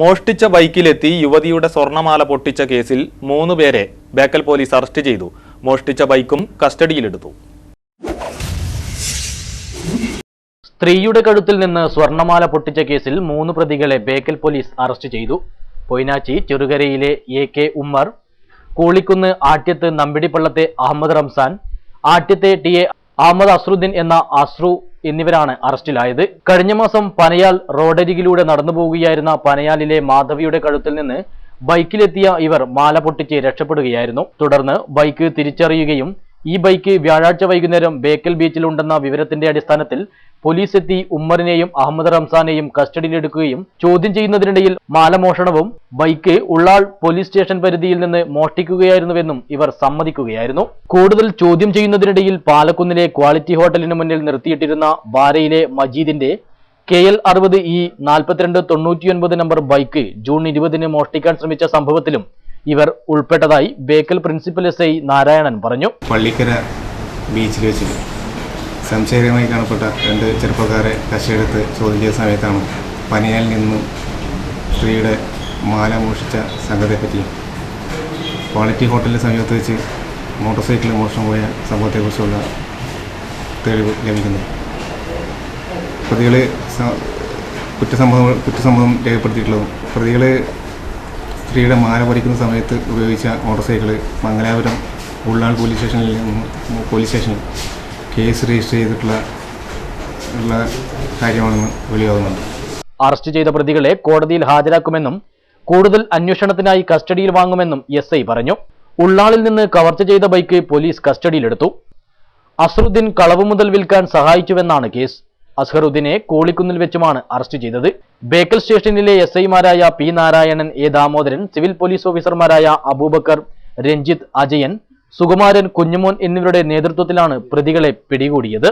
മോഷ്ടിച്ച ബൈക്കിലെത്തി യുവതിയുടെ സ്വർണമാല പൊട്ടിച്ച കേസിൽ മൂന്ന് പേരെ ബേക്കൽ പോലീസ് അറസ്റ്റ് ചെയ്തു. മോഷ്ടിച്ച ബൈക്കും കസ്റ്റഡിയിലെടുത്തു. സ്ത്രീയുടെ കഴുത്തിൽ നിന്ന് സ്വർണമാല പൊട്ടിച്ച കേസിൽ മൂന്ന് പ്രതികളെ ബേക്കൽ പോലീസ് അറസ്റ്റ് ചെയ്തു. പൊയ്നാച്ചി ചെറുകരയിലെ എ കെ ഉമ്മർ കൂളിക്കുന്ന് ആട്യത്ത് നമ്പിടിപ്പള്ളത്തെ അഹമ്മദ് റംസാൻ ആട്യത്തെ ടി എ അഹമ്മദ് അസ്രുദ്ദീൻ എന്ന അസ്രു എന്നിവരാണ് അറസ്റ്റിലായത്. കഴിഞ്ഞ മാസം പനയാൽ റോഡരികിലൂടെ നടന്നു പോവുകയായിരുന്ന പനയാലിലെ മാധവിയുടെ കഴുത്തിൽ നിന്ന് ബൈക്കിലെത്തിയ ഇവർ മാല പൊട്ടിച്ച് രക്ഷപ്പെടുകയായിരുന്നു. തുടർന്ന് ബൈക്ക് തിരിച്ചറിയുകയും ഈ ബൈക്ക് വ്യാഴാഴ്ച വൈകുന്നേരം ബേക്കൽ ബീച്ചിലുണ്ടെന്ന വിവരത്തിന്റെ അടിസ്ഥാനത്തിൽ പോലീസ് എത്തി ഉമ്മറിനെയും അഹമ്മദ് റംസാനെയും കസ്റ്റഡിയിലെടുക്കുകയും ചോദ്യം ചെയ്യുന്നതിനിടയിൽ മാലമോഷണവും ബൈക്ക് ഉള്ളാൾ പോലീസ് സ്റ്റേഷൻ പരിധിയിൽ നിന്ന് മോഷ്ടിക്കുകയായിരുന്നുവെന്നും ഇവർ സമ്മതിക്കുകയായിരുന്നു. കൂടുതൽ ചോദ്യം ചെയ്യുന്നതിനിടയിൽ പാലക്കുന്നിലെ ക്വാളിറ്റി ഹോട്ടലിന് മുന്നിൽ നിർത്തിയിട്ടിരുന്ന ബാരയിലെ മജീദിന്റെ കെ എൽ അറുപത് ഇ നാൽപ്പത്തിരണ്ട് തൊണ്ണൂറ്റിയൊൻപത് നമ്പർ ബൈക്ക് ജൂൺ ഇരുപതിന് മോഷ്ടിക്കാൻ ശ്രമിച്ച സംഭവത്തിലും ഇവർ ഉൾപ്പെട്ടതായി Bekal principal S I Narayanan പറഞ്ഞു. പള്ളിക്കര ബീച്ചിൽ വെച്ച് സംശയകരമായി കാണപ്പെട്ട രണ്ട് ചെറുപ്പക്കാരെ കശയെടുത്ത് ചോദ്യം ചെയ്ത സമയത്താണ് പനിയാൽ നിന്നും സ്ത്രീയുടെ മാല മോഷിച്ച സംഘത്തെപ്പറ്റി ക്വാളിറ്റി ഹോട്ടലിന് സമീപത്ത് വെച്ച് മോട്ടോർ സൈക്കിൾ മോഷണം പോയ സംഭവത്തെക്കുറിച്ചുള്ള തെളിവ് ലഭിക്കുന്നു. പ്രതികൾ കുറ്റസമ്മതം കുറ്റസമ്മതം രേഖപ്പെടുത്തിയിട്ടുള്ളതും പ്രതികൾ സ്ത്രീയുടെ മാല പറിക്കുന്ന സമയത്ത് ഉപയോഗിച്ച motorcycle Mangalapuram Ullal police സ്റ്റേഷനിൽ പോലീസ് സ്റ്റേഷനിൽ കേസ് രജിസ്റ്റർ ചെയ്തിട്ടുള്ള ഉള്ള കാര്യമാണെന്ന് വെളിയാകുന്നുണ്ട് അറസ്റ്റ് ചെയ്ത പ്രതികളെ കോടതിയിൽ ഹാജരാക്കുമെന്നും കൂടുതൽ അന്വേഷണത്തിനായി കസ്റ്റഡിയിൽ വാങ്ങുമെന്നും എസ് ഐ പറഞ്ഞു. ഉള്ളാളിൽ നിന്ന് കവർച്ച ചെയ്ത ബൈക്ക് പോലീസ് കസ്റ്റഡിയിലെടുത്തു. അസറുദ്ദീൻ കളവ് മുതൽ വിൽക്കാൻ സഹായിച്ചുവെന്നാണ് കേസ്. അസ്ഹറുദ്ദീനെ കോളിക്കുന്നിൽ വെച്ചുമാണ് അറസ്റ്റ് ചെയ്തത്. ബേക്കൽ സ്റ്റേഷനിലെ എസ് ഐമാരായ P Narayanan A Damodaran civil police ഓഫീസർമാരായ അബൂബക്കർ രഞ്ജിത്ത് അജയൻ സുകുമാരൻ കുഞ്ഞുമോൻ എന്നിവരുടെ നേതൃത്വത്തിലാണ് പ്രതികളെ പിടികൂടിയത്.